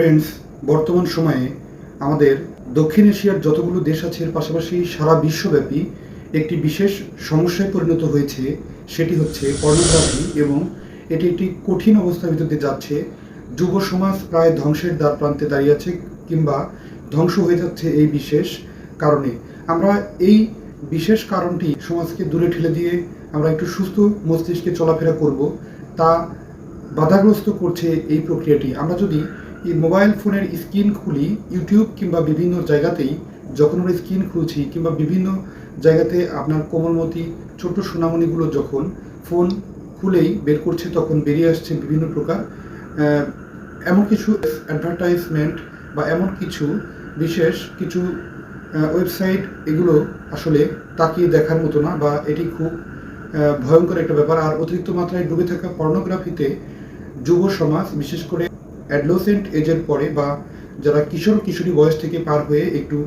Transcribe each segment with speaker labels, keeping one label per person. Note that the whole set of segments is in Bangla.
Speaker 1: ফ্রেন্ডস বর্তমান সময়ে আমাদের দক্ষিণ এশিয়ার যতগুলো দেশ আছে, এর পাশাপাশি সারা বিশ্বব্যাপী একটি বিশেষ সমস্যায় পরিণত হয়েছে, সেটি হচ্ছে পর্নোগ্রাফি এবং এটি একটি কঠিন অবস্থার ভিতর দিয়ে যাচ্ছে। যুব সমাজ প্রায় ধ্বংসের দ্বার প্রান্তে দাঁড়িয়ে আছে কিংবা ধ্বংস হয়ে যাচ্ছে এই বিশেষ কারণে। আমরা এই বিশেষ কারণটি সমাজকে দূরে ঠেলে দিয়ে আমরা একটু সুস্থ মস্তিষ্কে চলাফেরা করব, তা বাধাগ্রস্ত করছে এই প্রক্রিয়াটি। আমরা যদি মোবাইল ফোনের স্ক্রিন খুলি, ইউটিউব কিংবা বিভিন্ন জায়গাতেই যখন আমরা স্ক্রিন খুলছি কিংবা বিভিন্ন জায়গাতে আপনার কোমলমতি ছোট্ট সোনামণিগুলো যখন ফোন খুলেই বের করছে তখন বেরিয়ে আসছে বিভিন্ন প্রকার এমন কিছু অ্যাডভার্টাইজমেন্ট বা এমন কিছু বিশেষ কিছু ওয়েবসাইট এগুলো আসলে তাকিয়ে দেখার মতো না বা এটি খুব ভয়ঙ্কর একটা ব্যাপার। আর অতিরিক্ত মাত্রায় ডুবে থাকা পর্নোগ্রাফিতে যুব সমাজ, বিশেষ করে অ্যাডলোসেন্ট এজের পরে বা যারা কিশোর কিশোরী বয়স থেকে পার হয়ে একটু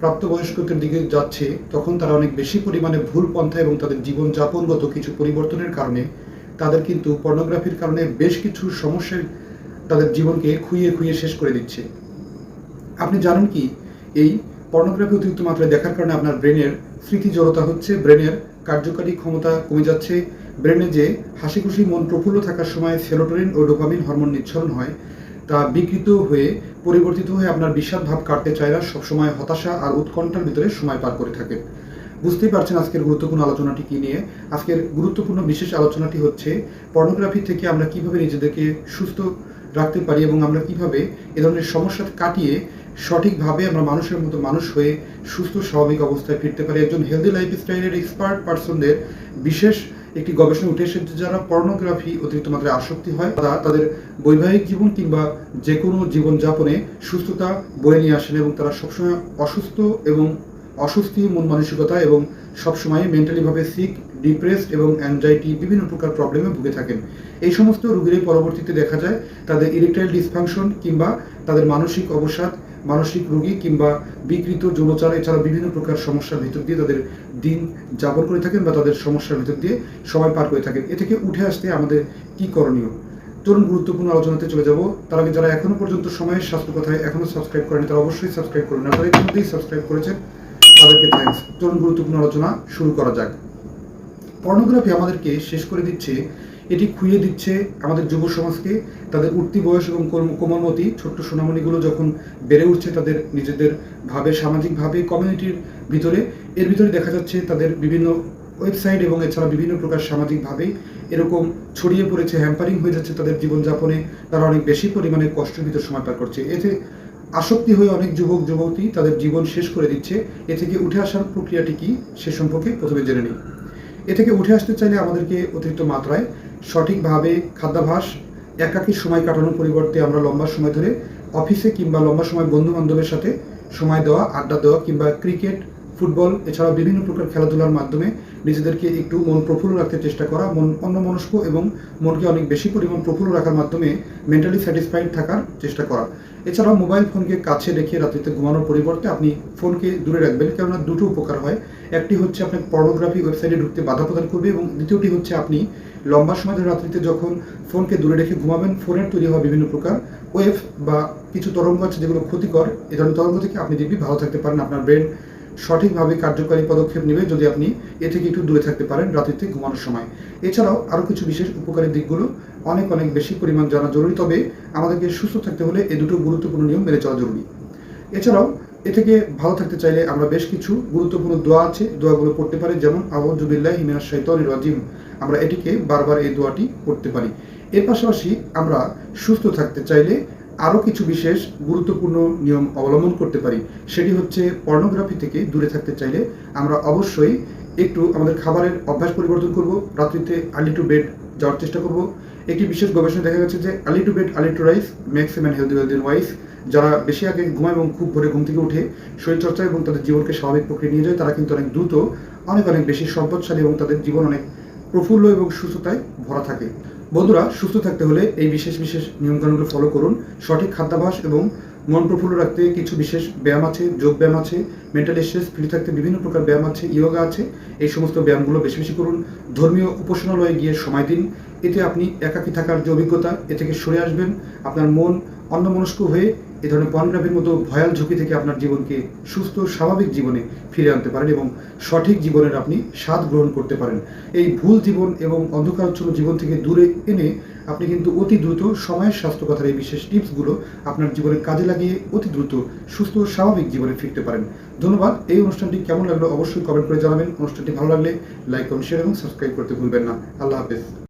Speaker 1: প্রাপ্তবয়স্কতার দিকে যাচ্ছে, তখন তারা অনেক বেশি পরিমাণে ভুল পন্থা এবং তাদের জীবনযাপনগত কিছু পরিবর্তনের কারণে তাদের কিন্তু পর্নোগ্রাফির কারণে বেশ কিছু সমস্যার তাদের জীবনকে খুইয়ে খুইয়ে শেষ করে দিচ্ছে। আপনি জানেন কি, এই পর্নোগ্রাফি অতিরিক্ত মাত্রায় দেখার কারণে আপনার ব্রেনের স্মৃতি জড়তা হচ্ছে, ব্রেনের কার্যকারী ক্ষমতা কমে যাচ্ছে, ব্রেনে যে হাসি খুশি মন প্রফুল্ল থাকার সময় সেরোটোনিন ও ডোপামিন হরমোন নিঃসরণ হয় তা বিকৃত হয়ে, পরিবর্তিত হয়ে আপনার বিষাদ ভাব কাটতে চায় না, সবসময় হতাশা আর উৎকণ্ঠার ভিতরে সময় পার করে থাকেন। বুঝতেই পারছেন আজকের গুরুত্বপূর্ণ আলোচনাটি কি নিয়ে। আজকের গুরুত্বপূর্ণ বিশেষ আলোচনাটি হচ্ছে, পর্নোগ্রাফি থেকে আমরা কীভাবে নিজেদেরকে সুস্থ রাখতে পারি এবং আমরা কীভাবে এ ধরনের সমস্যা কাটিয়ে সঠিকভাবে আমরা মানুষের মতো মানুষ হয়ে সুস্থ, স্বাভাবিক অবস্থায় ফিরতে পারি। একজন হেলদি লাইফস্টাইলের এক্সপার্ট পার্সনদের বিশেষ একটি গবেষণা উঠে এসেছে যারা পর্নোগ্রাফি অতিরিক্ত মাত্রায় আসক্তি হয়, তারা তাদের বৈবাহিক জীবন কিংবা যে কোনো জীবনযাপনে সুস্থতা বয়ে নিয়ে আসেন এবং তারা সবসময় অসুস্থ এবং অস্বস্তি, মন মানসিকতা এবং সবসময় মেন্টালিভাবে সিক ডিপ্রেসড এবং অ্যাংজাইটি বিভিন্ন প্রকার প্রবলেমে ভুগে থাকেন। এই সমস্ত রোগীদের পরবর্তীতে দেখা যায় তাদের ইরেকটাইল ডিসফাংশন কিংবা তাদের মানসিক অবসাদ মানসিক রোগী কিংবা বিকৃত যৌনচার এছাড়া বিভিন্ন প্রকার সমস্যার ভিতর দিয়ে তাদের দিন যাপন করে থাকেন বা তাদের সমস্যার ভিতর দিয়ে সময় পার করে থাকেন। এ থেকে উঠে আসতে আমাদের কি করণীয়? চলুন, গুরুত্বপূর্ণ আলোচনাতে চলে যাব। তার আগে যারা এখনও পর্যন্ত সময়ের স্বাস্থ্য কথায় এখনও সাবস্ক্রাইব করেনি, তারা অবশ্যই সাবস্ক্রাইব করুন। আর যারা ইতিমধ্যেই সাবস্ক্রাইব করেছেন, তাদেরকে থ্যাঙ্কস চলুন, গুরুত্বপূর্ণ আলোচনা শুরু করা যাক। পর্নোগ্রাফি আমাদেরকে শেষ করে দিচ্ছে এটি খুইয়ে দিচ্ছে আমাদের যুব সমাজকে। তাদের উঠতি বয়স এবং কোম- কোমলমতি ছোট্ট সোনামণিগুলো যখন বেড়ে উঠছে তাদের নিজেদের ভাবে, সামাজিকভাবে কমিউনিটির ভিতরে, এর ভিতরে দেখা যাচ্ছে তাদের বিভিন্ন ওয়েবসাইট এবং এছাড়া বিভিন্ন প্রকার সামাজিকভাবে এরকম ছড়িয়ে পড়েছে হ্যাম্পারিং হয়ে যাচ্ছে তাদের জীবনযাপনে। তারা অনেক বেশি পরিমাণে কষ্টের ভিতর সময় পার করছে। এতে আসক্তি হয়ে অনেক যুবক, যুবতী তাদের জীবন শেষ করে দিচ্ছে। এ থেকে উঠে আসার প্রক্রিয়াটি কি, সে সম্পর্কে প্রথমে জেনে নিই। এ থেকে উঠে আসতে চাইলে আমাদেরকে অতিরিক্ত মাত্রায় সঠিকভাবে খাদ্যাভাস, একাকী সময় কাটানোর পরিবর্তে আমরা লম্বা সময় ধরে অফিসে কিংবা লম্বা সময় বন্ধু বান্ধবের সাথে সময় দেওয়া, আড্ডা দেওয়া কিংবা ক্রিকেট, ফুটবল, এছাড়াও বিভিন্ন প্রকার খেলাধুলার মাধ্যমে নিজেদেরকে একটু মন প্রফুল্ল রাখতে চেষ্টা করা, মন অন্যমনস্ক এবং মনকে অনেক বেশি পরিমাণ প্রফুল্ল রাখার মাধ্যমে মেন্টালি স্যাটিসফাইড থাকার চেষ্টা করা। এছাড়াও মোবাইল ফোনকে কাছে রেখে রাত্রিতে ঘুমানোর পরিবর্তে আপনি ফোনকে দূরে রাখবেন, কেননা দুটো উপকার হয়। একটি হচ্ছে আপনার পর্নোগ্রাফি ওয়েবসাইটে ঢুকতে বাধা প্রদান করবে এবং দ্বিতীয়টি হচ্ছে আপনি লম্বা সময় ধরে রাত্রিতে যখন ফোনকে দূরে রেখে ঘুমাবেন, ফোনের তৈরি হওয়া বিভিন্ন প্রকার ওয়েভ বা কিছু তরঙ্গ আছে যেগুলো ক্ষতিকর, এ ধরনের তরঙ্গ থেকে আপনি দেখবি ভালো থাকতে পারেন, আপনার ব্রেন সঠিকভাবে কার্যকরী পদক্ষেপ নেবে যদি আপনি এ থেকে একটু দূরে থাকতে পারেন রাত্রিতে ঘুমানোর সময়। এছাড়াও আরও কিছু বিশেষ উপকারী দিকগুলো অনেক অনেক বেশি পরিমাণ জানা জরুরি, তবে আমাদেরকে সুস্থ থাকতে হলে এ দুটো গুরুত্বপূর্ণ নিয়ম মেনে চলা জরুরি। এছাড়াও এ থেকে ভালো থাকতে চাইলে আমরা বেশ কিছু গুরুত্বপূর্ণ দোয়া আছে, দোয়াগুলো পড়তে পারি, যেমন, আউযুবিল্লাহি হিমিনাশ শাইতানির রাজিম আমরা এটিকে বারবার এই দোয়াটি পড়তে পারি। এর পাশাপাশি আমরা সুস্থ থাকতে চাইলে আরও কিছু বিশেষ গুরুত্বপূর্ণ নিয়ম অবলম্বন করতে পারি, সেটি হচ্ছে পর্নোগ্রাফি থেকে দূরে থাকতে চাইলে আমরা অবশ্যই একটু আমাদের খাবারের অভ্যাস পরিবর্তন করব, রাত্রিতে আর্লি টু বেড যাওয়ার চেষ্টা করব। একটি বিশেষ গবেষণা দেখা গেছে যে early to bed early to rise makes man healthy healthy wife যারা বেশি আগে ঘুমায় এবং খুব ভোরে ঘুম থেকে উঠে শরীরচর্চা এবং তাদের জীবনকে স্বাভাবিক প্রক্রিয়া নিয়ে যায়, তারা কিন্তু অনেক দ্রুত, অনেক অনেক বেশি সম্পদশালী এবং তাদের জীবন অনেক প্রফুল্ল এবং সুস্থতায় ভরা থাকে। বন্ধুরা, সুস্থ থাকতে হলে এই বিশেষ বিশেষ নিয়মকানুনগুলো ফলো করুন। সঠিক খাদ্যাভাস এবং মন প্রফুল্ল রাখতে কিছু বিশেষ ব্যায়াম আছে, যোগ ব্যায়াম আছে মেন্টাল স্ট্রেস ফ্রি থাকতে বিভিন্ন প্রকার ব্যায়াম আছে ইয়োগা আছে। এই সমস্ত ব্যায়ামগুলো বেশি বেশি করুন। ধর্মীয় উপাসনালয়ে গিয়ে সময় দিন। এতে আপনি একাকী থাকার যে অভিজ্ঞতা, এ থেকে সরে আসবেন। আপনার মন অন্যমনস্ক হয়ে এ ধরনের পর্নোগ্রাফির মতো ভয়াল ঝুঁকি থেকে আপনার জীবনকে সুস্থ, স্বাভাবিক জীবনে ফিরে আনতে পারেন এবং সঠিক জীবনের আপনি স্বাদ গ্রহণ করতে পারেন। এই ভুল জীবন এবং অন্ধকারচ্ছন্ন জীবন থেকে দূরে এনে আপনি কিন্তু অতি দ্রুত সময়ের স্বাস্থ্য কথার এই বিশেষ টিপসগুলো আপনার জীবনে কাজে লাগিয়ে অতি দ্রুত সুস্থ, স্বাভাবিক জীবনে ফিরতে পারেন। ধন্যবাদ। এই অনুষ্ঠানটি কেমন লাগল অবশ্যই কমেন্ট করে জানাবেন। অনুষ্ঠানটি ভালো লাগলে লাইক, কমেন্ট, শেয়ার এবং সাবস্ক্রাইব করতে ভুলবেন না। আল্লাহ হাফেজ।